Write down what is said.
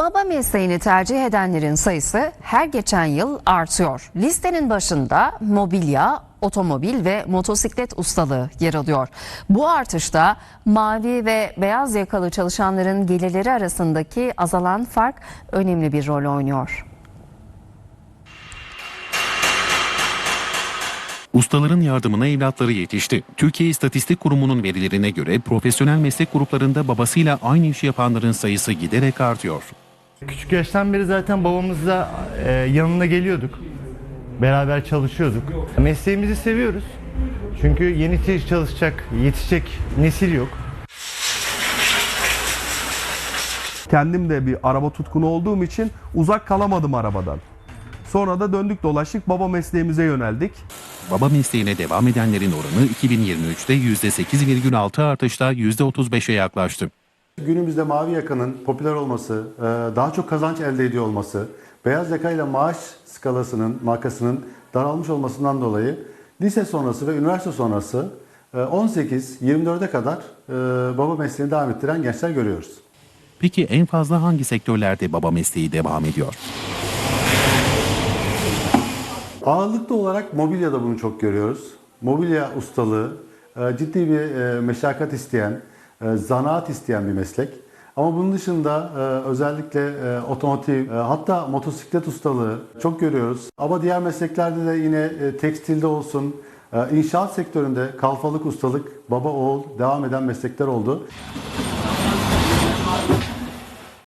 Baba mesleğini tercih edenlerin sayısı her geçen yıl artıyor. Listenin başında mobilya, otomobil ve motosiklet ustalığı yer alıyor. Bu artışta mavi ve beyaz yakalı çalışanların gelirleri arasındaki azalan fark önemli bir rol oynuyor. Ustaların yardımına evlatları yetişti. Türkiye İstatistik Kurumu'nun verilerine göre profesyonel meslek gruplarında babasıyla aynı işi yapanların sayısı giderek artıyor. Küçük yaştan beri zaten babamızla e, yanına geliyorduk. Beraber çalışıyorduk. Mesleğimizi seviyoruz. Çünkü yeni çalışacak, yetişecek nesil yok. Kendim de bir araba tutkunu olduğum için uzak kalamadım arabadan. Sonra da döndük dolaştık baba mesleğimize yöneldik. Baba mesleğine devam edenlerin oranı 2023'te %8,6 artışla %35'e yaklaştı. Günümüzde mavi yakanın popüler olması, e, daha çok kazanç elde ediyor olması, beyaz yakayla maaş skalasının, markasının daralmış olmasından dolayı lise sonrası ve üniversite sonrası 18-24'e kadar e, baba mesleğini devam ettiren gençler görüyoruz. Peki en fazla hangi sektörlerde baba mesleği devam ediyor? Ağırlıklı olarak mobilyada bunu çok görüyoruz. Mobilya ustalığı e, ciddi bir meşakkat isteyen, zanaat isteyen bir meslek. Ama bunun dışında e, özellikle e, otomotiv, e, hatta motosiklet ustalığı çok görüyoruz. Ama diğer mesleklerde de yine e, tekstilde olsun, e, inşaat sektöründe kalfalık ustalık, baba oğul devam eden meslekler oldu.